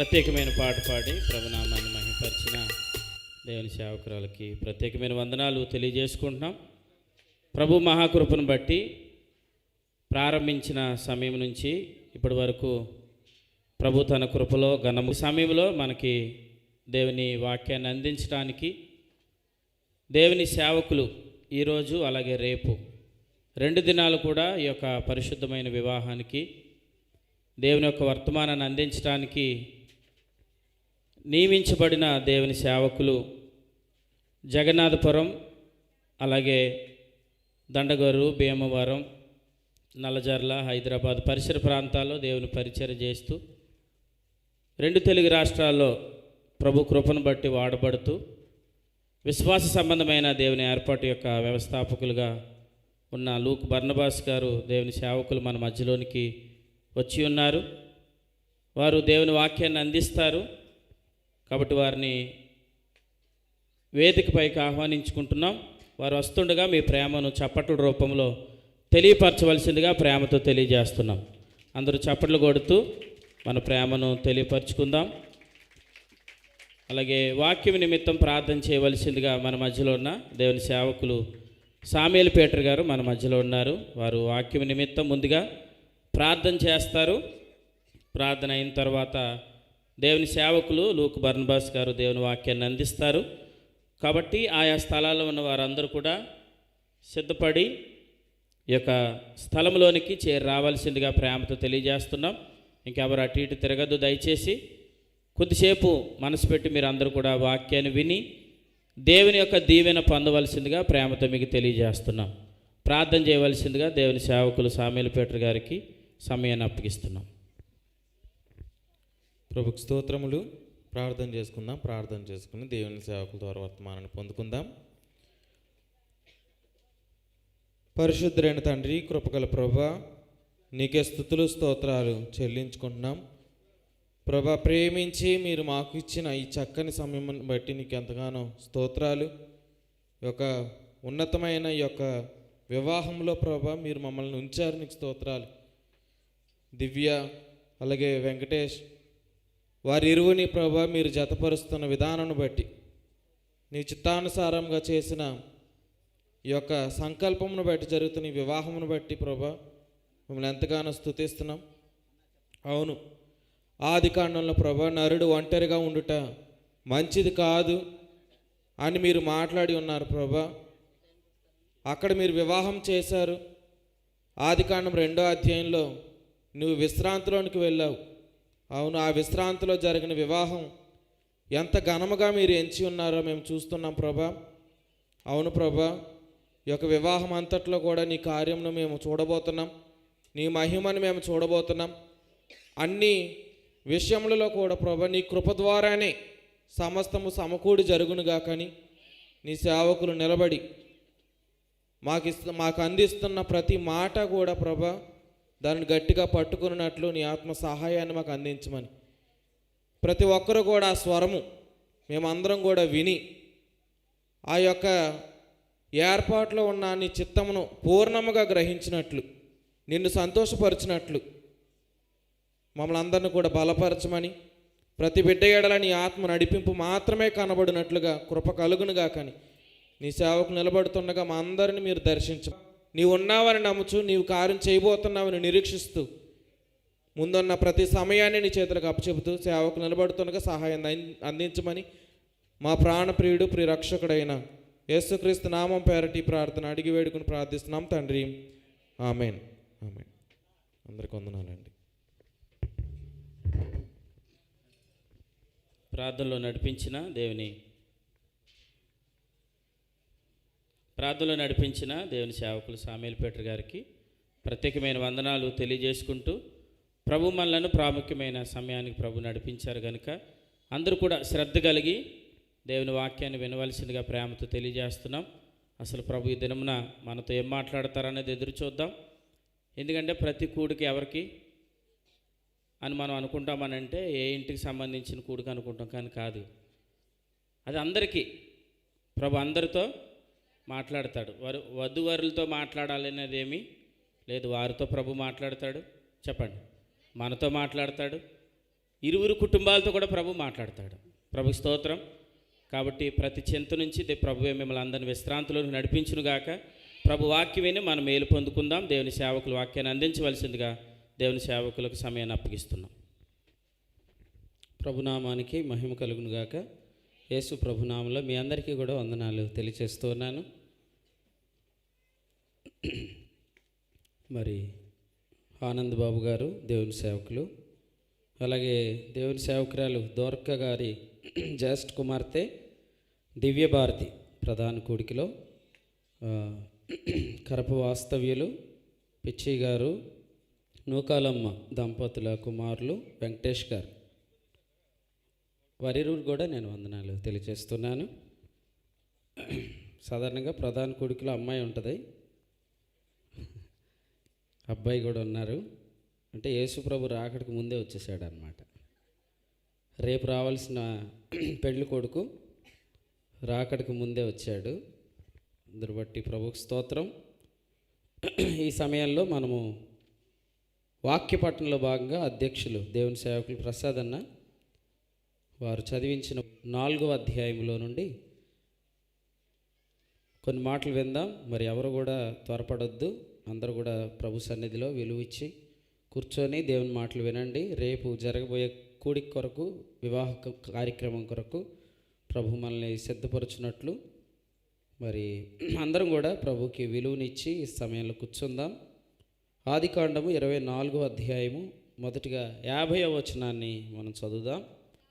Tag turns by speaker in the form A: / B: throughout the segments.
A: ప్రత్యేకమైన పాట పాడి ప్రభునామాన్ని మహిపరిచిన దేవుని సేవకురాలకి ప్రత్యేకమైన వందనాలు తెలియజేసుకుంటున్నాం. ప్రభు మహాకృపను బట్టి ప్రారంభించిన సమయం నుంచి ఇప్పటి వరకు ప్రభు తన కృపలో ఘనము సమయంలో మనకి దేవుని వాక్యాన్ని అందించడానికి దేవుని సేవకులు ఈరోజు అలాగే రేపు రెండు దినాలు కూడా ఈ యొక్క పరిశుద్ధమైన వివాహానికి దేవుని యొక్క వర్తమానాన్ని అందించడానికి నియమించబడిన దేవుని సేవకులు జగన్నాథపురం అలాగే దండగరు భీమవరం నల్లజర్ల హైదరాబాద్ పరిసర ప్రాంతాల్లో దేవుని పరిచయం చేస్తూ రెండు తెలుగు రాష్ట్రాల్లో ప్రభు కృపను బట్టి వాడబడుతూ విశ్వాస సంబంధమైన దేవుని ఏర్పాటు యొక్క వ్యవస్థాపకులుగా ఉన్న లూక్ బర్నబాస్ గారు దేవుని సేవకులు మన మధ్యలోనికి వచ్చి ఉన్నారు. వారు దేవుని వాక్యాన్ని అందిస్తారు. కాబట్టి వారిని వేదికపైకి ఆహ్వానించుకుంటున్నాం. వారు వస్తుండగా మీ ప్రేమను చప్పట్ల రూపంలో తెలియపరచవలసిందిగా ప్రేమతో తెలియజేస్తున్నాం. అందరూ చప్పట్లు కొడుతూ మన ప్రేమను తెలియపరచుకుందాం. అలాగే వాక్యం నిమిత్తం ప్రార్థన చేయవలసిందిగా మన మధ్యలో ఉన్న దేవుని సేవకులు సామేలు పీటర్ గారు మన మధ్యలో ఉన్నారు. వారు వాక్యం నిమిత్తం ముందుగా ప్రార్థన చేస్తారు. ప్రార్థన అయిన తర్వాత దేవుని సేవకులు లూక్ బర్నబాస్ గారు దేవుని వాక్యాన్ని అందిస్తారు. కాబట్టి ఆయా స్థలాల్లో ఉన్న వారందరూ కూడా సిద్ధపడి ఈ యొక్క స్థలంలోనికి చేరి రావాల్సిందిగా ప్రేమతో తెలియజేస్తున్నాం. ఇంకెవరు అటు ఇటు తిరగద్దు. దయచేసి కొద్దిసేపు మనసు పెట్టి మీరు అందరూ కూడా వాక్యాన్ని విని దేవుని యొక్క దీవెన పొందవలసిందిగా ప్రేమతో మీకు తెలియజేస్తున్నాం. ప్రార్థన చేయవలసిందిగా దేవుని సేవకులు సామేలు గారికి సమయాన్ని అప్పగిస్తున్నాం.
B: ప్రభుకు స్తోత్రములు. ప్రార్థన చేసుకుందాం ప్రార్థన చేసుకుని దేవుని సేవకుల ద్వారా వర్తమానాన్ని పొందుకుందాం. పరిశుద్ధులైన తండ్రి కృపగల ప్రభ నీకే స్థుతులు స్తోత్రాలు చెల్లించుకుంటున్నాం. ప్రభా ప్రేమించి మీరు మాకు ఇచ్చిన ఈ చక్కని సమయం బట్టి నీకు ఎంతగానో స్తోత్రాలు. యొక్క ఉన్నతమైన యొక్క వివాహంలో ప్రభ మీరు మమ్మల్ని ఉంచారు నీకు స్తోత్రాలు. దివ్య అలాగే వెంకటేష్ వారి ఇరువుని ప్రభా మీరు జతపరుస్తున్న విధానాన్ని బట్టి నీ చిత్తానుసారంగా చేసిన ఈ యొక్క సంకల్పమును బట్టి జరుగుతున్న ఈ వివాహమును బట్టి ప్రభా మిమ్మల్ని ఎంతగానో స్తుతిస్తున్నాం అవును ఆది కాండంలో ప్రభా నరుడు ఒంటరిగా ఉండుట మంచిది కాదు అని మీరు మాట్లాడి ఉన్నారు ప్రభా. అక్కడ మీరు వివాహం చేశారు. ఆది కాండం రెండో అధ్యాయంలో నువ్వు విశ్రాంతిలోనికి వెళ్ళావు. అవును ఆ విశ్రాంతిలో జరిగిన వివాహం ఎంత ఘనముగా మీరు ఎంచి ఉన్నారో మేము చూస్తున్నాం ప్రభా. అవును ప్రభా ఈ యొక్క వివాహం అంతట్లో కూడా నీ కార్యంను మేము చూడబోతున్నాం. నీ మహిమను మేము చూడబోతున్నాం. అన్ని విషయములలో కూడా ప్రభా నీ కృప ద్వారానే సమస్తము సమకూడి జరుగునుగా కానీ నీ సేవకులు నిలబడి మాకు ఇస్తు మాకు అందిస్తున్న ప్రతి మాట కూడా ప్రభా దానిని గట్టిగా పట్టుకున్నట్లు నీ ఆత్మ సహాయాన్ని మాకు అందించమని. ప్రతి ఒక్కరు కూడా ఆ స్వరము మేమందరం కూడా విని ఆ యొక్క ఏర్పాట్లో ఉన్న నీ చిత్తమును పూర్ణముగా గ్రహించినట్లు నిన్ను సంతోషపరిచినట్లు మమ్మల్ని అందరిని కూడా బలపరచమని ప్రతి బిడ్డ ఏడల నీ ఆత్మ నడిపింపు మాత్రమే కనబడినట్లుగా కృప కలుగునుగా కానీ నీ సేవకు నిలబడుతుండగా మా అందరిని మీరు దర్శించు నీవు ఉన్నావని నమ్ముచు నీవు కార్యం చేయబోతున్నావని నిరీక్షిస్తూ ముందున్న ప్రతి సమయాన్ని నీ చేతులకు అప్పచెబుతూ సేవకు నిలబడుతుండగా సహాయం అంది- అందించమని మా ప్రాణ ప్రియుడు ప్రియరక్షకుడైన యేసుక్రీస్తు నామం పేరటి ప్రార్థన అడిగి వేడుకుని ప్రార్థిస్తున్నాం తండ్రి. ఆమెన్. ఆమెన్. అందరికి వందనాలండి.
A: ప్రార్థనలో నడిపించిన దేవుని ప్రార్థనలో నడిపించిన దేవుని సేవకులు సామేల్ గారికి ప్రత్యేకమైన వందనాలు తెలియజేసుకుంటూ ప్రభు మనలను ప్రాముఖ్యమైన సమయానికి ప్రభు నడిపించారు కనుక అందరూ కూడా శ్రద్ధ కలిగి దేవుని వాక్యాన్ని వినవలసిందిగా ప్రేమతో తెలియజేస్తున్నాం. అసలు ప్రభు ఈ దినమున మనతో ఏం మాట్లాడతారనేది ఎదురు చూద్దాం. ఎందుకంటే ప్రతి కూడికి ఎవరికి అని మనం అనుకుంటామనంటే ఏ ఇంటికి సంబంధించిన కూడిక అనుకుంటాం కానీ కాదు. అది అందరికీ ప్రభు అందరితో మాట్లాడతాడు. వారు వధువరులతో మాట్లాడాలనేది ఏమీ లేదు. వారితో ప్రభు మాట్లాడతాడు. చెప్పండి. మనతో మాట్లాడతాడు. ఇరువురు కుటుంబాలతో కూడా ప్రభు మాట్లాడతాడు. ప్రభు స్తోత్రం. కాబట్టి ప్రతి చింత నుంచి దే- ప్రభువే మిమ్మల్ని అందరిని విశ్రాంతిలోకి నడిపించునుగాక ప్రభు వాక్యమేని మనం మేలు పొందుకుందాం. దేవుని సేవకులు వాక్యాన్ని అందించవలసిందిగా దేవుని సేవకులకు సమయాన్ని అప్పగిస్తున్నాం. ప్రభునామానికి మహిమ కలుగునుగాక యేసు ప్రభునామంలో మీ అందరికీ కూడా వందనాలు తెలియచేస్తున్నాను. మరి ఆనంద్ బాబు గారు దేవుని సేవకులు అలాగే దేవుని సేవకురాలు దోర్క గారి జ్యేష్ఠ కుమార్తె దివ్యభారతి ప్రధాన కూడికిలో కరప వాస్తవ్యులు పిచ్చి గారు నూకాలమ్మ దంపతుల కుమారులు వెంకటేష్ గారు. వారిరువురు కూడా నేను వందనాలు తెలియజేస్తున్నాను. సాధారణంగా ప్రధాన కొడుకులో అమ్మాయి ఉంటుంది. అబ్బాయి కూడా ఉన్నారు. అంటే యేసుప్రభు రాకడికి ముందే వచ్చేసాడు అనమాట రేపు రావాల్సిన పెళ్ళి కొడుకు రాకడికి ముందే వచ్చాడు. అందరు బట్టి ప్రభుకు స్తోత్రం. ఈ సమయంలో మనము వాక్యపట్టణంలో భాగంగా అధ్యక్షులు దేవుని సేవకులు ప్రసాద్ అన్న వారు చదివించిన నాలుగో అధ్యాయంలో నుండి కొన్ని మాటలు విందాం. మరి ఎవరు కూడా త్వరపడొద్దు. అందరూ కూడా ప్రభు సన్నిధిలో విలువిచ్చి కూర్చొని దేవుని మాటలు వినండి. రేపు జరగబోయే కూడి కొరకు వివాహ కార్యక్రమం కొరకు ప్రభు మనల్ని సిద్ధపరచున్నట్లు మరి అందరం కూడా ప్రభుకి విలువనిచ్చి ఈ సమయంలో కూర్చుందాం. ఆదికాండము ఇరవై నాలుగో అధ్యాయము మొదటిగా యాభై వచనాన్ని మనం చదువుదాం.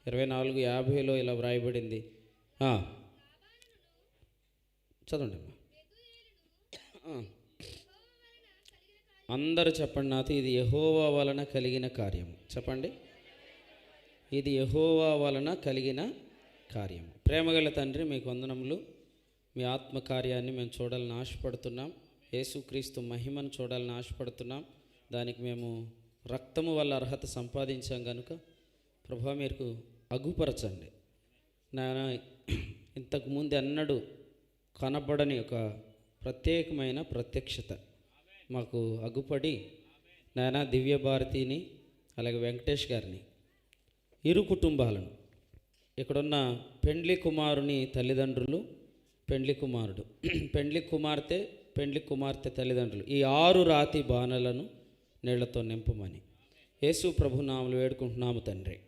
A: ఇరవై నాలుగు యాభైలో ఇలా వ్రాయబడింది. చదవండి అమ్మా. అందరు చెప్పండి నాతో ఇది యహోవా వలన కలిగిన కార్యము. చెప్పండి. ఇది యహోవా వలన కలిగిన కార్యము. ప్రేమగల తండ్రి మీకు వందనములు మీ ఆత్మకార్యాన్ని మేము చూడాలని ఆశపడుతున్నాం. యేసుక్రీస్తు మహిమను చూడాలని ఆశపడుతున్నాం. దానికి మేము రక్తము వల్ల అర్హత సంపాదించాం కనుక ప్రభా మీరు అగుపరచండి. నేను ఇంతకుముందు ఎన్నడూ కనబడని ఒక ప్రత్యేకమైన ప్రత్యక్షత మాకు అగుపడి నాయన దివ్య భారతిని అలాగే వెంకటేష్ గారిని ఇరు కుటుంబాలను ఇక్కడున్న పెండ్లి కుమారుని తల్లిదండ్రులు పెండ్లి కుమారుడు పెండ్లి కుమార్తె పెండ్లి కుమార్తె తల్లిదండ్రులు ఈ ఆరు రాతి బాణలను నీళ్ళతో నింపమని. యేసు ప్రభునామలు వేడుకుంటున్నాము తండ్రి.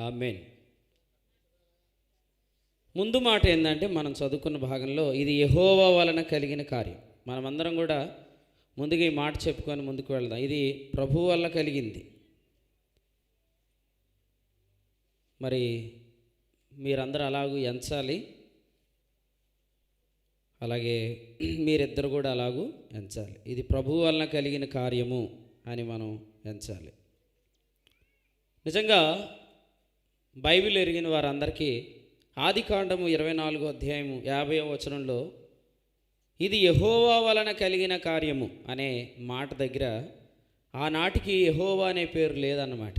A: ఆమెన్. ముందు మాట ఏంటంటే మనం చదువుకున్న భాగంలో ఇది యహోవా వలన కలిగిన కార్యం. మనమందరం కూడా ముందుగా ఈ మాట చెప్పుకొని ముందుకు వెళ్దాం. ఇది ప్రభు వల్ల కలిగింది. మరి మీరందరూ అలాగూ ఎంచాలి. అలాగే మీరిద్దరు కూడా అలాగూ ఎంచాలి. ఇది ప్రభు వలన కలిగిన కార్యము అని మనం ఎంచాలి. నిజంగా బైబిల్ ఎరిగిన వారందరికీ ఆది కాండము ఇరవై నాలుగో అధ్యాయము యాభై వచనంలో ఇది యహోవా వలన కలిగిన కార్యము అనే మాట దగ్గర ఆనాటికి యహోవా అనే పేరు లేదన్నమాట.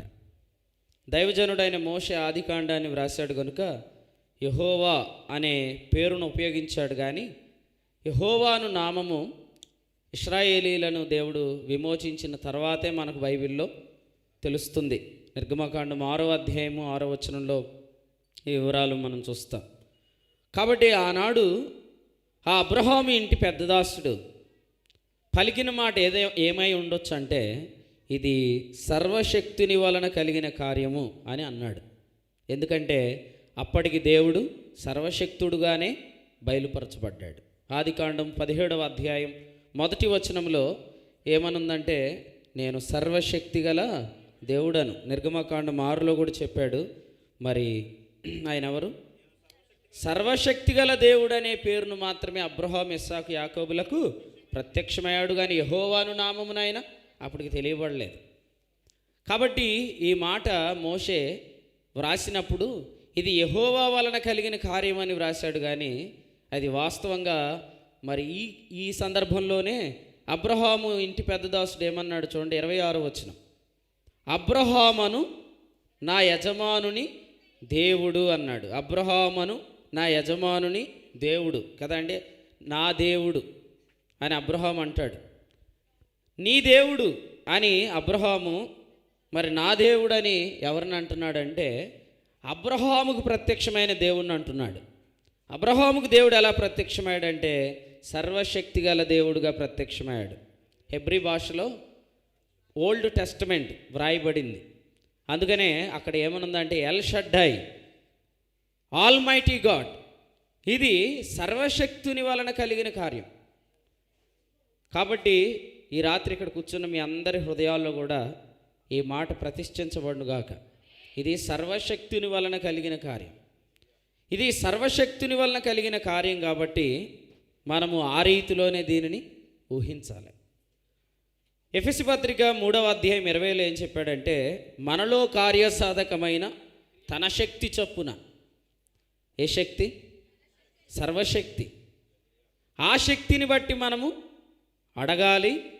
A: దైవజనుడైన మోషే ఆదికాండాన్ని వ్రాశాడు కనుక యహోవా అనే పేరును ఉపయోగించాడు కానీ యహోవాను నామము ఇస్రాయేలీలను దేవుడు విమోచించిన తర్వాతే మనకు బైబిల్లో తెలుస్తుంది. నిర్గమకాండం ఆరో అధ్యాయము ఆరో వచనంలో ఈ వివరాలు మనం చూస్తాం. కాబట్టి ఆనాడు ఆ అబ్రహాము ఇంటి పెద్దదాసుడు పలికిన మాట ఏదే ఏమై ఉండొచ్చు అంటే ఇది సర్వశక్తుని వలన కలిగిన కార్యము అని అన్నాడు. ఎందుకంటే అప్పటికి దేవుడు సర్వశక్తుడుగానే బయలుపరచబడ్డాడు. ఆదికాండం పదిహేడవ అధ్యాయం మొదటి వచనంలో ఏమనుందంటే నేను సర్వశక్తి గల దేవుడను నిర్గమకాండం ఆరులో కూడా చెప్పాడు. మరి ఆయన ఎవరు? సర్వశక్తి గల దేవుడు అనే పేరును మాత్రమే అబ్రహాం ఇస్సాకు యాకోబులకు ప్రత్యక్షమయ్యాడు. కానీ యహోవాను నామమునైనా అప్పటికి తెలియబడలేదు. కాబట్టి ఈ మాట మోషే వ్రాసినప్పుడు ఇది యహోవా వలన కలిగిన కార్యమని వ్రాశాడు. కానీ అది వాస్తవంగా మరి ఈ ఈ సందర్భంలోనే అబ్రహాము ఇంటి పెద్దదాసుడు ఏమన్నాడు చూడండి ఇరవై ఆరు వచ్చినాం అబ్రహామను నా యజమానుని దేవుడు అన్నాడు. అబ్రహామను నా యజమానుని దేవుడు. కదండి నా దేవుడు అని అబ్రహాం అంటాడు. నీ దేవుడు అని అబ్రహాము మరి నా దేవుడని ఎవరిని అంటున్నాడంటే అబ్రహాముకు ప్రత్యక్షమైన దేవుణ్ణి అంటున్నాడు. అబ్రహాముకు దేవుడు ఎలా ప్రత్యక్షమయ్యాడంటే సర్వశక్తి గల దేవుడుగా ప్రత్యక్షమయ్యాడు. హెబ్రి భాషలో ఓల్డ్ టెస్టమెంట్ వ్రాయబడింది. అందుకనే అక్కడ ఏమనుందంటే ఎల్ షడ్డాయ్ ఆల్ మైటీ గాడ్ ఇది సర్వశక్తుని వలన కలిగిన కార్యం. కాబట్టి ఈ రాత్రి ఇక్కడ కూర్చున్న మీ అందరి హృదయాల్లో కూడా ఈ మాట ప్రతిష్ఠించబడుగాక ఇది సర్వశక్తుని వలన కలిగిన కార్యం. ఇది సర్వశక్తుని వలన కలిగిన కార్యం కాబట్టి మనము ఆ రీతిలోనే దీనిని ఊహించాలి. ఎఫెసి పత్రిక మూడవ అధ్యాయం ఇరవైలో ఏం చెప్పాడంటే మనలో కార్యసాధకమైన తన శక్తి చొప్పున. ఏ శక్తి? సర్వశక్తి. ఆ శక్తిని బట్టి మనము అడగాలి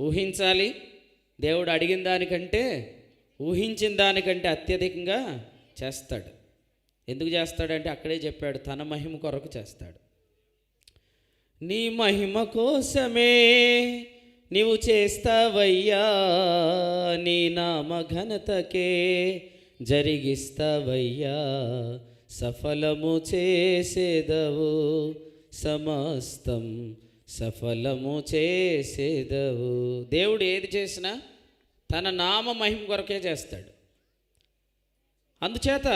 A: ఊహించాలి. దేవుడు అడిగిన దానికంటే ఊహించిన దానికంటే అత్యధికంగా చేస్తాడు. ఎందుకు చేస్తాడంటే అక్కడే చెప్పాడు తన మహిమ కొరకు చేస్తాడు. నీ మహిమ కోసమే నీవు చేస్తావయ్యా నీ నామ ఘనతకే జరిగిస్తావయ్యా. సఫలము చేసేదవు సమస్తం సఫలము చేసేదవు. దేవుడు ఏది చేసినా తన నామ మహిమ కొరకే చేస్తాడు. అందుచేత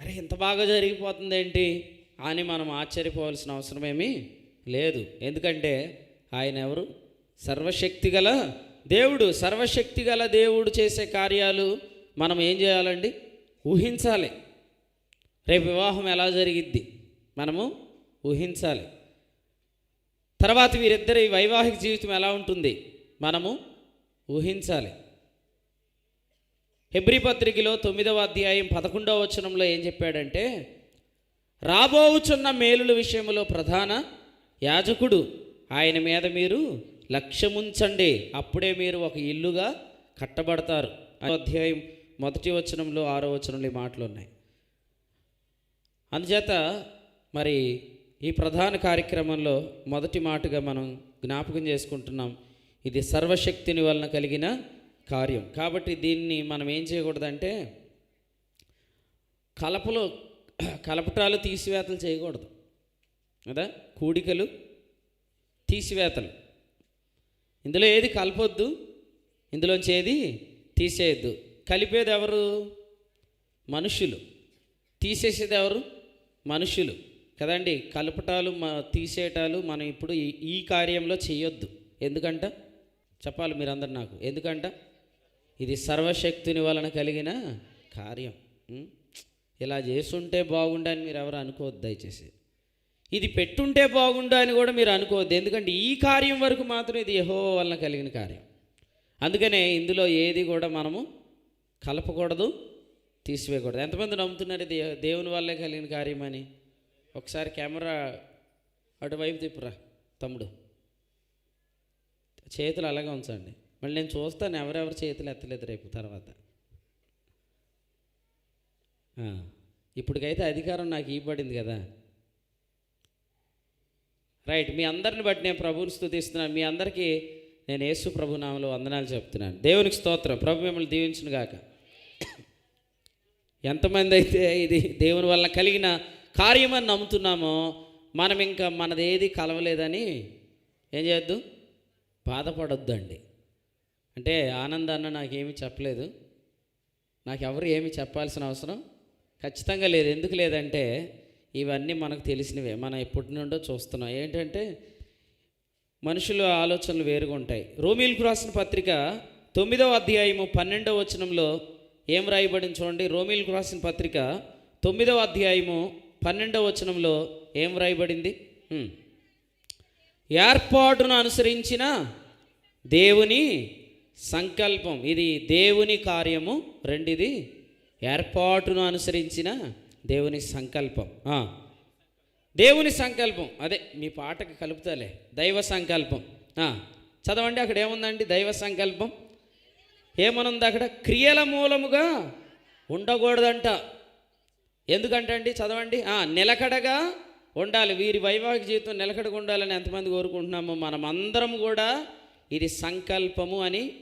A: అరే ఇంత బాగా జరిగిపోతుందేంటి అని మనం ఆశ్చర్యపోవాల్సిన అవసరమేమీ లేదు. ఎందుకంటే ఆయన ఎవరు? సర్వశక్తి గల దేవుడు. సర్వశక్తి గల దేవుడు చేసే కార్యాలు మనం ఏం చేయాలండి? ఊహించాలి. రేపు వివాహం ఎలా జరిగిద్ది? మనము ఊహించాలి. తర్వాత వీరిద్దరి వైవాహిక జీవితం ఎలా ఉంటుంది? మనము ఊహించాలి. హెబ్రి పత్రికలో తొమ్మిదవ అధ్యాయం పదకొండవ వచనంలో ఏం చెప్పాడంటే రాబోవుచున్న మేలుల విషయంలో ప్రధాన యాజకుడు ఆయన మీద మీరు లక్ష్యముంచండి. అప్పుడే మీరు ఒక ఇల్లుగా కట్టబడతారు. అధ్యాయం మొదటి వచనంలో ఆరో వచనంలో ఈ మాటలు ఉన్నాయి. అందుచేత మరి ఈ ప్రధాన కార్యక్రమంలో మొదటి మాటగా మనం జ్ఞాపకం చేసుకుంటున్నాం. ఇది సర్వశక్తిని వలన కలిగిన కార్యం. కాబట్టి దీన్ని మనం ఏం చేయకూడదంటే కలపలో కలపటాలు తీసివేతలు చేయకూడదు. కదా? కూడికలు తీసివేతలు. ఇందులో ఏది కలపొద్దు? ఇందులోంచి ఏది తీసేయద్దు. కలిపేది ఎవరు మనుషులు. తీసేసేది ఎవరు మనుషులు. కదండి? కలపటాలు మ తీసేయటాలు మనం ఇప్పుడు ఈ ఈ కార్యంలో చేయొద్దు ఎందుకంట? చెప్పాలి మీరందరు నాకు. ఎందుకంట? ఇది సర్వశక్తుని వలన కలిగిన కార్యం. ఇలా చేస్తుంటే బాగుండని మీరు ఎవరు అనుకోవద్దు దయచేసి. ఇది పెట్టుంటే బాగుండు అని కూడా మీరు అనుకోవద్దు. ఎందుకంటే ఈ కార్యం వరకు మాత్రం ఇది యహో వలన కలిగిన కార్యం. అందుకనే ఇందులో ఏది కూడా మనము కలపకూడదు తీసివేయకూడదు. ఎంతమంది నమ్ముతున్నారు ఇది దేవుని వల్లే కలిగిన కార్యం అని? ఒకసారి కెమెరా అటువైపు తిప్పురా తమ్ముడు. చేతులు అలాగే ఉంచండి. మళ్ళీ నేను చూస్తాను ఎవరెవరు చేతులు ఎత్తలేదు రేపు తర్వాత. ఇప్పటికైతే అధికారం నాకు ఇవ్వబడింది కదా. రైట్ మీ అందరిని బట్టి నేను ప్రభువుని స్థుతిస్తున్నాను. మీ అందరికీ నేను యేసు ప్రభు నామలో వందనాలు చెప్తున్నాను. దేవునికి స్తోత్రం. ప్రభు మిమ్మల్ని దీవించును గాక. ఎంతమంది అయితే ఇది దేవుని వల్ల కలిగిన కార్యమని నమ్ముతున్నామో మనం ఇంకా మనదేది కలవలేదని ఏం చేయొద్దు? బాధపడొద్దండి. అంటే ఆనందాన్న నాకేమీ చెప్పలేదు. నాకు ఎవరు ఏమి చెప్పాల్సిన అవసరం ఖచ్చితంగా లేదు. ఎందుకు లేదంటే ఇవన్నీ మనకు తెలిసినవే. మనం ఎప్పటి నుండో చూస్తున్నాం. ఏంటంటే మనుషుల ఆలోచనలు వేరుగా ఉంటాయి. రోమిల్కు రాసిన పత్రిక తొమ్మిదవ అధ్యాయము పన్నెండవ వచనంలో ఏం రాయబడింది చూడండి. రోమిల్కు రాసిన పత్రిక తొమ్మిదవ అధ్యాయము పన్నెండవ వచనంలో ఏం రాయబడింది? ఏర్పాటును అనుసరించిన దేవుని సంకల్పం. ఇది దేవుని కార్యము. రెండిది ఏర్పాటును అనుసరించిన దేవుని సంకల్పం. దేవుని సంకల్పం. అదే మీ పాటకి కలుపుతాలే. దైవ సంకల్పం. చదవండి అక్కడ ఏముందండి? దైవ సంకల్పం. ఏమనుంది అక్కడ? క్రియల మూలముగా ఉండకూడదంట. ఎందుకంటే అండి? చదవండి. నిలకడగా ఉండాలి. వీరి వైవాహిక జీవితం నిలకడగా ఉండాలని ఎంతమంది కోరుకుంటున్నామో మనమందరం కూడా ఇది సంకల్పము అని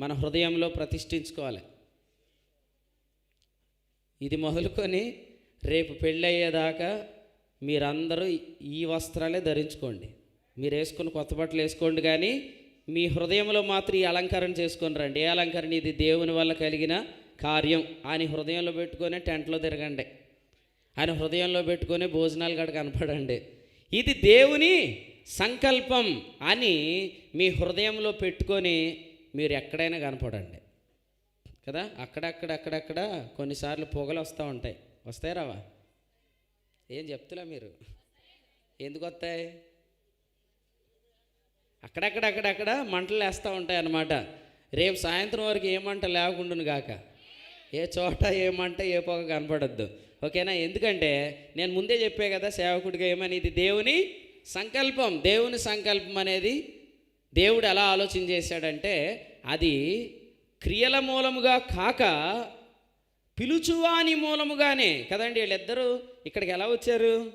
A: మన హృదయంలో ప్రతిష్ఠించుకోవాలి. ఇది మొదలుకొని రేపు పెళ్ళయ్యేదాకా మీరందరూ ఈ వస్త్రాలే ధరించుకోండి. మీరు వేసుకుని కొత్త బట్టలు వేసుకోండి కానీ మీ హృదయంలో మాత్రం ఈ అలంకరణ చేసుకొని రండి. ఏ అలంకరణ? ఇది దేవుని వల్ల కలిగిన కార్యం. అని హృదయంలో పెట్టుకొని టెంట్లో తిరగండి. ఆయన హృదయంలో పెట్టుకొని భోజనాలు గడ కనపడండి. ఇది దేవుని సంకల్పం అని మీ హృదయంలో పెట్టుకొని మీరు ఎక్కడైనా కనపడండి. కదా? అక్కడక్కడ అక్కడక్కడ కొన్నిసార్లు పొగలు వస్తూ ఉంటాయి. వస్తాయి రావా? ఏం చెప్తులే మీరు? ఎందుకు వస్తాయి? అక్కడక్కడ అక్కడక్కడ మంటలు వేస్తూ ఉంటాయి అన్నమాట. రేపు సాయంత్రం వరకు ఏ మంట లేకుండును గాక. ఏ చోట ఏ మంట ఏ పొగ కనపడద్దు. ఓకేనా? ఎందుకంటే నేను ముందే చెప్పే కదా సేవకుడిగా ఏమని? ఇది దేవుని సంకల్పం. దేవుని సంకల్పం అనేది దేవుడు ఎలా ఆలోచన చేశాడంటే అది క్రియల మూలముగా కాక పిలుచువాని మూలముగానే కదండి వీళ్ళిద్దరూ ఇక్కడికి ఎలా వచ్చారు?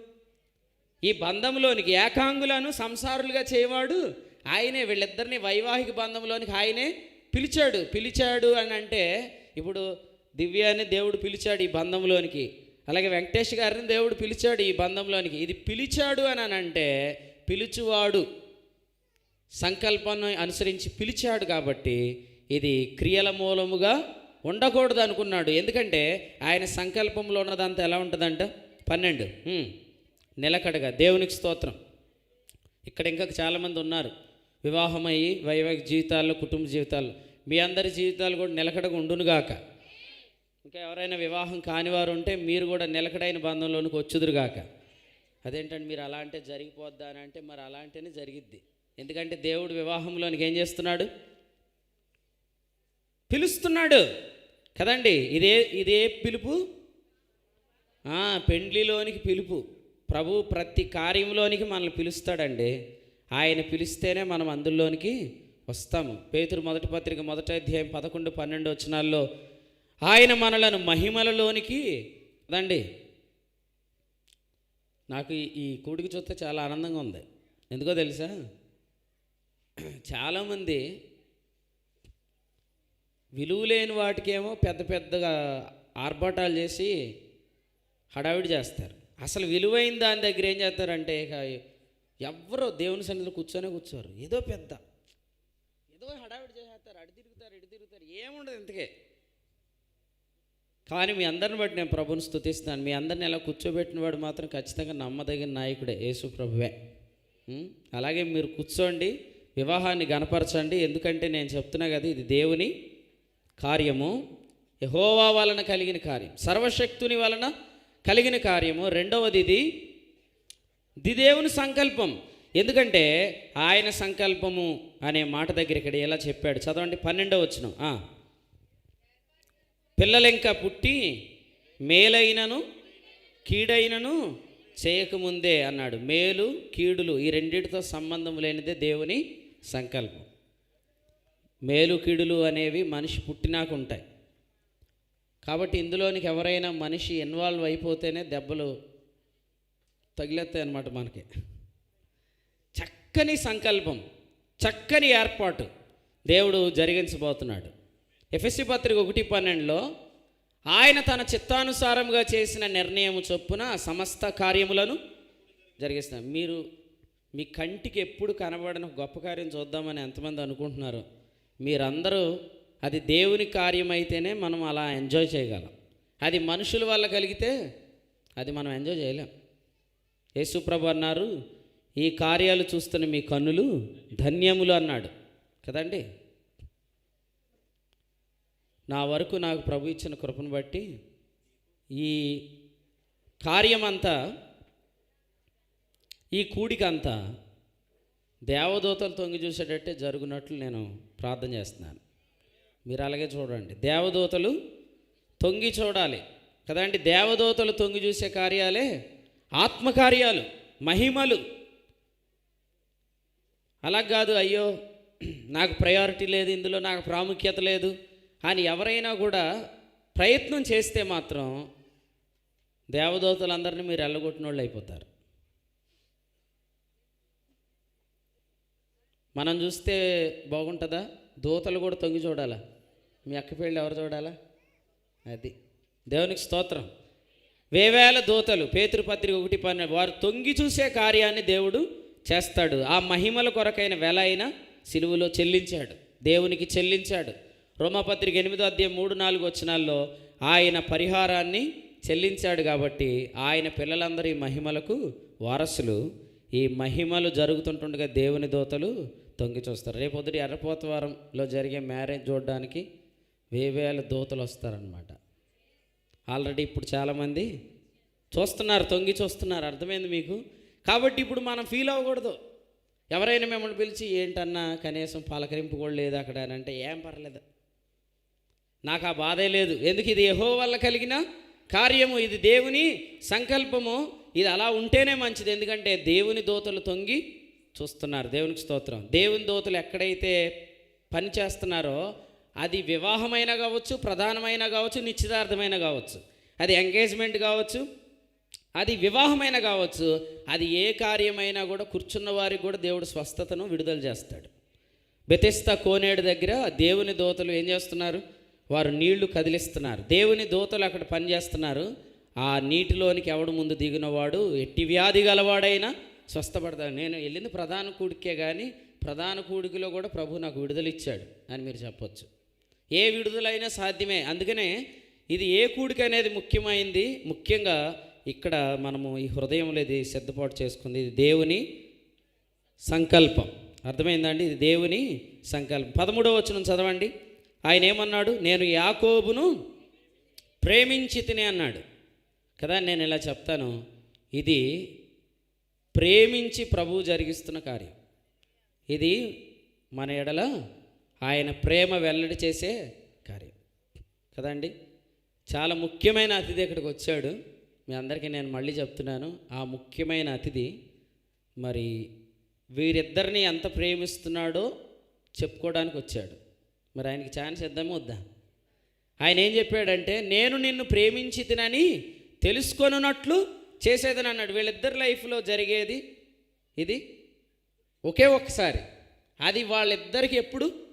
A: ఈ బంధంలోనికి ఏకాంగులను సంసారులుగా చేయవాడు ఆయనే వీళ్ళిద్దరిని వైవాహిక బంధంలోనికి ఆయనే పిలిచాడు. పిలిచాడు అని అంటే ఇప్పుడు దివ్యాన్ని దేవుడు పిలిచాడు ఈ బంధంలోనికి అలాగే వెంకటేష్ గారిని దేవుడు పిలిచాడు ఈ బంధంలోనికి ఇది పిలిచాడు అని అంటే పిలుచువాడు సంకల్పాన్ని అనుసరించి పిలిచాడు కాబట్టి ఇది క్రియల మూలముగా ఉండకూడదు అనుకున్నాడు. ఎందుకంటే ఆయన సంకల్పంలో ఉన్నదంతా ఎలా ఉంటుందంట? పన్నెండు. నిలకడగా. దేవునికి స్తోత్రం. ఇక్కడ ఇంకా చాలామంది ఉన్నారు. వివాహమయ్యి వైవాహిక జీవితాల్లో కుటుంబ జీవితాల్లో. మీ అందరి జీవితాలు కూడా నిలకడగా ఉండునుగాక. ఇంకా ఎవరైనా వివాహం కానివారు ఉంటే మీరు కూడా నిలకడైన బంధంలోనికి వచ్చుదురుగాక. అదేంటంటే మీరు అలా అంటే జరిగిపోద్దా అని అంటే మరి అలా అంటేనే జరిగిద్ది. ఎందుకంటే దేవుడు వివాహంలోనికి ఏం చేస్తున్నాడు? పిలుస్తున్నాడు. కదండి? ఇదే ఇదే పిలుపు? పెండ్లిలోనికి పిలుపు. ప్రభు ప్రతి కార్యంలోనికి మనల్ని పిలుస్తాడండి. ఆయన పిలిస్తేనే మనం అందులోనికి వస్తాము. పేతురు మొదటి పత్రిక మొదటి అధ్యాయం పదకొండు పన్నెండు వచనాల్లో ఆయన మనలను మహిమలలోనికి కదండి? నాకు ఈ- ఈ కూడికి చూస్తే చాలా ఆనందంగా ఉంది. ఎందుకో తెలుసా? చాలామంది విలువలేని వాటికేమో పెద్ద పెద్దగా ఆర్భాటాలు చేసి హడావిడి చేస్తారు. అసలు విలువైన దాని దగ్గర ఏం చేస్తారంటే ఇక ఎవరో దేవుని సన్నిధిలో కూర్చొనే కూర్చోరు. ఏదో పెద్ద ఏదో హడావిడి చేసేస్తారు. అడి తిరుగుతారు ఇడి తిరుగుతారు. ఏముండదు ఇంతకే. కానీ మీ అందరిని బట్టి నేను ప్రభుని స్తుతిస్తున్నాను మీ అందరిని ఎలా కూర్చోబెట్టిన వాడు మాత్రం ఖచ్చితంగా నమ్మదగిన నాయకుడే యేసు ప్రభువే. అలాగే మీరు కూర్చోండి వివాహాన్ని గనపరచండి ఎందుకంటే నేను చెప్తున్నా కదా ఇది దేవుని కార్యము యహోవా వలన కలిగిన కార్యం. సర్వశక్తుని వలన కలిగిన కార్యము. రెండవది ఇది ఇది దేవుని సంకల్పం. ఎందుకంటే ఆయన సంకల్పము అనే మాట దగ్గర ఇక్కడ ఎలా చెప్పాడు? చదవండి పన్నెండవ వచ్చిన పిల్లలింకా పుట్టి మేలైనను కీడైనను చేయకముందే అన్నాడు. మేలు కీడులు ఈ రెండిటితో సంబంధం లేనిదే దేవుని సంకల్పం. మేలు కీడులు అనేవి మనిషి పుట్టినాక ఉంటాయి కాబట్టి ఇందులోనికి ఎవరైనా మనిషి ఇన్వాల్వ్ అయిపోతేనే దెబ్బలు తగిలేస్తాయి అన్నమాట మనకి. చక్కని సంకల్పం చక్కని ఏర్పాటు దేవుడు జరిగించబోతున్నాడు. ఎఫ్ఎస్సి పత్రిక ఒకటి పన్నెండులో ఆయన తన చిత్తానుసారంగా చేసిన నిర్ణయం చొప్పున సమస్త కార్యములను జరిగిస్తున్నారు మీరు మీ కంటికి ఎప్పుడు కనబడిన గొప్ప కార్యం చూద్దామని ఎంతమంది అనుకుంటున్నారు? మీరందరూ అది దేవుని కార్యమైతేనే మనం అలా ఎంజాయ్ చేయగలం. అది మనుషుల వల్ల కలిగితే అది మనం ఎంజాయ్ చేయలేం. యేసుప్రభు అన్నారు ఈ కార్యాలు చూస్తున్న మీ కన్నులు ధన్యములు అన్నాడు. కదండి? నా వరకు నాకు ప్రభు ఇచ్చిన కృపను బట్టి ఈ కార్యమంతా ఈ కూడికంతా దేవదూతలు తొంగి చూసేటట్టే జరుగునట్లు నేను ప్రార్థన చేస్తున్నాను. మీరు అలాగే చూడండి. దేవదూతలు తొంగి చూడాలి. కదండి దేవదూతలు తొంగి చూసే కార్యాలే ఆత్మకార్యాలు మహిమలు. అలా కాదు అయ్యో నాకు ప్రయారిటీ లేదు ఇందులో నాకు ప్రాముఖ్యత లేదు అని ఎవరైనా కూడా ప్రయత్నం చేస్తే మాత్రం దేవదూతలందరినీ మీరు వెళ్ళగొట్టిన వాళ్ళు అయిపోతారు. మనం చూస్తే బాగుంటుందా? దూతలు కూడా తొంగి చూడాలా? మీ అక్క పెళ్ళి ఎవరు చూడాలా? అది. దేవునికి స్తోత్రం. వేవేల దూతలు పేతృపత్రిక ఒకటి పన్నెండు వారు తొంగి చూసే కార్యాన్ని దేవుడు చేస్తాడు. ఆ మహిమల కొరకైన వెల అయిన సిలువలో చెల్లించాడు. దేవునికి చెల్లించాడు. రోమపత్రిక ఎనిమిదో అధ్యాయం మూడు నాలుగు వచనాల్లో ఆయన పరిహారాన్ని చెల్లించాడు కాబట్టి ఆయన పిల్లలందరూ మహిమలకు వారసులు. ఈ మహిమలు జరుగుతుంటుండగా దేవుని దూతలు తొంగి చూస్తారు. రేపు పొద్దుట ఎర్రపోతవారంలో జరిగే మ్యారేజ్ చూడడానికి వేవేల దూతలు వస్తారనమాట ఆల్రెడీ ఇప్పుడు చాలామంది చూస్తున్నారు తొంగి చూస్తున్నారు. అర్థమైంది మీకు? కాబట్టి ఇప్పుడు మనం ఫీల్ అవ్వకూడదు. ఎవరైనా మిమ్మల్ని పిలిచి ఏంటన్నా కనీసం పలకరింపు కూడా లేదు అక్కడ అని అంటే ఏం పర్లేదు. నాకు ఆ బాధే లేదు. ఎందుకు ఇది ఎహో వల్ల కలిగిన కార్యము? ఇది దేవుని సంకల్పము. ఇది అలా ఉంటేనే మంచిది. ఎందుకంటే దేవుని దోతలు తొంగి చూస్తున్నారు. దేవునికి స్తోత్రం. దేవుని దోతులు ఎక్కడైతే పని చేస్తున్నారో అది వివాహమైన కావచ్చు ప్రధానమైన కావచ్చు నిశ్చితార్థమైన కావచ్చు. అది ఎంగేజ్మెంట్ కావచ్చు అది వివాహమైన కావచ్చు అది ఏ కార్యమైనా కూడా కూర్చున్న వారికి కూడా దేవుడు స్వస్థతను విడుదల చేస్తాడు. బెతిస్తా కోనేడు దగ్గర దేవుని దోతలు ఏం చేస్తున్నారు? వారు నీళ్ళు కదిలిస్తున్నారు. దేవుని దోతలు అక్కడ పనిచేస్తున్నారు. ఆ నీటిలోనికి ఎవడు ముందు దిగినవాడు? ఎట్టి వ్యాధి గలవాడైనా స్వస్థపడతాడు. నేను వెళ్ళింది ప్రధాన కూడికే కానీ ప్రధాన కూడికలో కూడా ప్రభు నాకు విడుదలిచ్చాడు అని మీరు చెప్పొచ్చు. ఏ విడుదలైనా సాధ్యమే. అందుకనే ఇది ఏ కూడిక అనేది ముఖ్యమైంది? ముఖ్యంగా ఇక్కడ మనము ఈ హృదయంలో ఇది సిద్ధపాటు చేసుకుంది. ఇది దేవుని సంకల్పం. అర్థమైందండి? ఇది దేవుని సంకల్పం. పదమూడవ వచనం చదవండి. ఆయన ఏమన్నాడు? నేను యాకోబును ప్రేమించి తినే అన్నాడు. కదా నేను ఇలా చెప్తాను. ఇది ప్రేమించి ప్రభువు జరిగిస్తున్న కార్యం. ఇది మన ఎడల ఆయన ప్రేమ వెల్లడి చేసే కార్యం. కదండి? చాలా ముఖ్యమైన అతిథి ఇక్కడికి వచ్చాడు. మీ అందరికీ నేను మళ్ళీ చెప్తున్నాను. ఆ ముఖ్యమైన అతిథి మరి వీరిద్దరిని ఎంత ప్రేమిస్తున్నాడో చెప్పుకోవడానికి వచ్చాడు. మరి ఆయనకి ఛాన్స్ ఇద్దామో వద్దా? ఆయన ఏం చెప్పాడంటే నేను నిన్ను ప్రేమించి తినని తెలుసుకొనున్నట్లు చేసేదని అన్నాడు. వీళ్ళిద్దరి లైఫ్లో జరిగేది ఇది. ఒకే ఒక్కసారి. అది వాళ్ళిద్దరికి ఎప్పుడు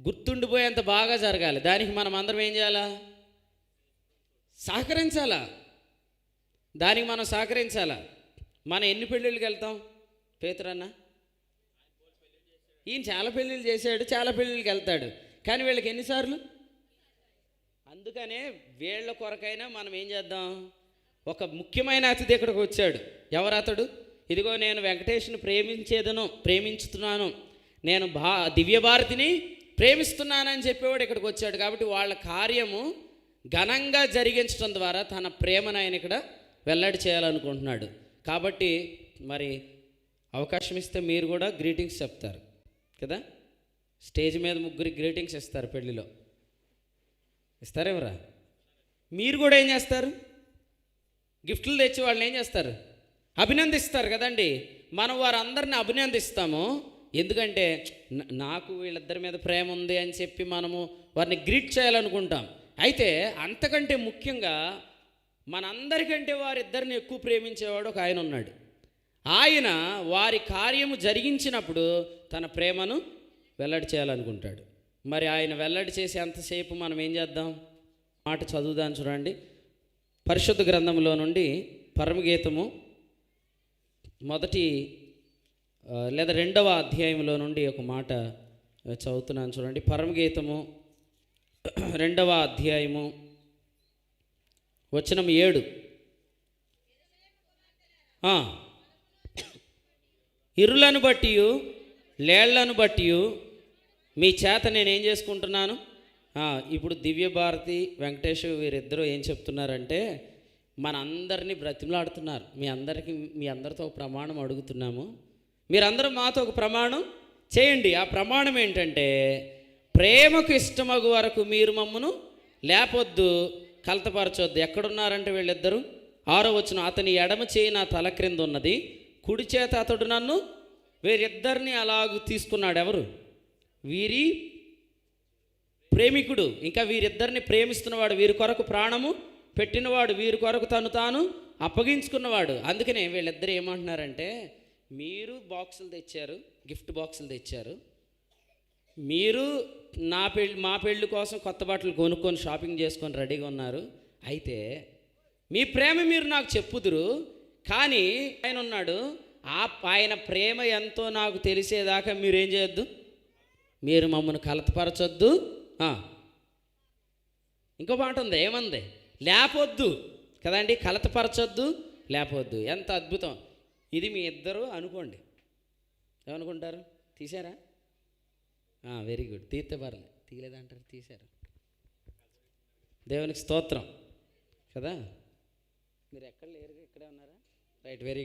A: గుర్తుండిపోయేంత బాగా జరగాలి. దానికి మనం అందరం ఏం చేయాలా? సహకరించాలా? దానికి మనం సహకరించాలా? మనం ఎన్ని పెళ్ళిళ్ళకి వెళ్తాం? పేతురన్న ఈయన చాలా పెళ్ళిళ్ళు చేశాడు చాలా పెళ్ళిళ్ళకి వెళ్తాడు. కానీ వీళ్ళకి ఎన్నిసార్లు? అందుకనే వీళ్ళ కొరకైనా మనం ఏం చేద్దాం? ఒక ముఖ్యమైన అతిథి ఇక్కడికి వచ్చాడు. ఎవరు అతడు? ఇదిగో నేను వెంకటేష్ను ప్రేమించేదను ప్రేమించుతున్నాను. నేను భా దివ్యభారతిని ప్రేమిస్తున్నానని చెప్పేవాడు ఇక్కడికి వచ్చాడు. కాబట్టి వాళ్ళ కార్యము ఘనంగా జరిగించడం ద్వారా తన ప్రేమను ఆయన ఇక్కడ వెల్లడి చేయాలనుకుంటున్నాడు. కాబట్టి మరి అవకాశం ఇస్తే మీరు కూడా గ్రీటింగ్స్ చెప్తారు. కదా? స్టేజ్ మీద ముగ్గురికి గ్రీటింగ్స్ ఇస్తారు పెళ్ళిలో. ఇస్తారేమరా మీరు కూడా ఏం చేస్తారు? గిఫ్ట్లు తెచ్చి వాళ్ళని ఏం చేస్తారు? అభినందిస్తారు కదండి. మనం వారందరిని అభినందిస్తాము. ఎందుకంటే నాకు వీళ్ళిద్దరి మీద ప్రేమ ఉంది అని చెప్పి మనము వారిని గ్రీట్ చేయాలనుకుంటాం. అయితే అంతకంటే ముఖ్యంగా మనందరికంటే వారిద్దరిని ఎక్కువ ప్రేమించేవాడు ఒక ఆయన ఉన్నాడు. ఆయన వారి కార్యము జరిగించినప్పుడు తన ప్రేమను వెల్లడి చేయాలనుకుంటాడు. మరి ఆయన వెల్లడి చేసి ఎంతసేపు మనం ఏం చేద్దాం? మాట చదువుదాం చూడండి. పరిశుద్ధ గ్రంథంలో నుండి పరమగీతము మొదటి లేదా రెండవ అధ్యాయంలో నుండి ఒక మాట చదువుతున్నాను చూడండి. పరమగీతము రెండవ అధ్యాయము వచనం ఏడు. ఇరులను బట్టి లేళ్ళను బట్టి మీ చేత నేనేం చేసుకుంటున్నాను? ఇప్పుడు దివ్య భారతి వెంకటేష్ వీరిద్దరూ ఏం చెప్తున్నారంటే మన అందరినీ బ్రతిమలాడుతున్నారు. మీ అందరికీ మీ అందరితో ఒక ప్రమాణం అడుగుతున్నాము. మీరందరూ మాతో ఒక ప్రమాణం చేయండి. ఆ ప్రమాణం ఏంటంటే ప్రేమకు ఇష్టమగు వరకు మీరు మమ్మను లేపొద్దు కలతపరచొద్దు. ఎక్కడున్నారంటే వీళ్ళిద్దరూ? ఆరో వచ్చిన అతని ఎడమ చేయి నా తల క్రింద ఉన్నది కుడి చేత అతడు నన్ను వీరిద్దరిని అలాగూ తీసుకున్నాడు ఎవరు వీరి ప్రేమికుడు. ఇంకా వీరిద్దరిని ప్రేమిస్తున్నవాడు వీరి కొరకు ప్రాణము పెట్టినవాడు వీరి కొరకు తను తాను అప్పగించుకున్నవాడు. అందుకనే వీళ్ళిద్దరు ఏమంటున్నారంటే మీరు బాక్సులు తెచ్చారు గిఫ్ట్ బాక్సులు తెచ్చారు. మీరు నా పెళ్ళి మా పెళ్ళి కోసం కొత్త బట్టలు కొనుక్కొని షాపింగ్ చేసుకొని రెడీగా ఉన్నారు. అయితే మీ ప్రేమ మీరు నాకు చెప్పుదురు కానీ ఆయన ఉన్నాడు. ఆ ఆయన ప్రేమ ఎంతో నాకు తెలిసేదాకా మీరేం చేయొద్దు? మీరు మమ్మల్ని కలతపరచొద్దు. ఇంకో పాట ఉంది ఏమంది? లేపొద్దు. కదండి? కలతపరచొద్దు లేపొద్దు. ఎంత అద్భుతం. ఇది మీ ఇద్దరు అనుకోండి. ఏమనుకుంటారు? తీసారా? వెరీ గుడ్ తీస్తే పర్లేదు తీయలేదంటారు తీశారు. దేవునికి స్తోత్రం. కదా? మీరు ఎక్కడ లేరు ఇక్కడే ఉన్నారా? Right very good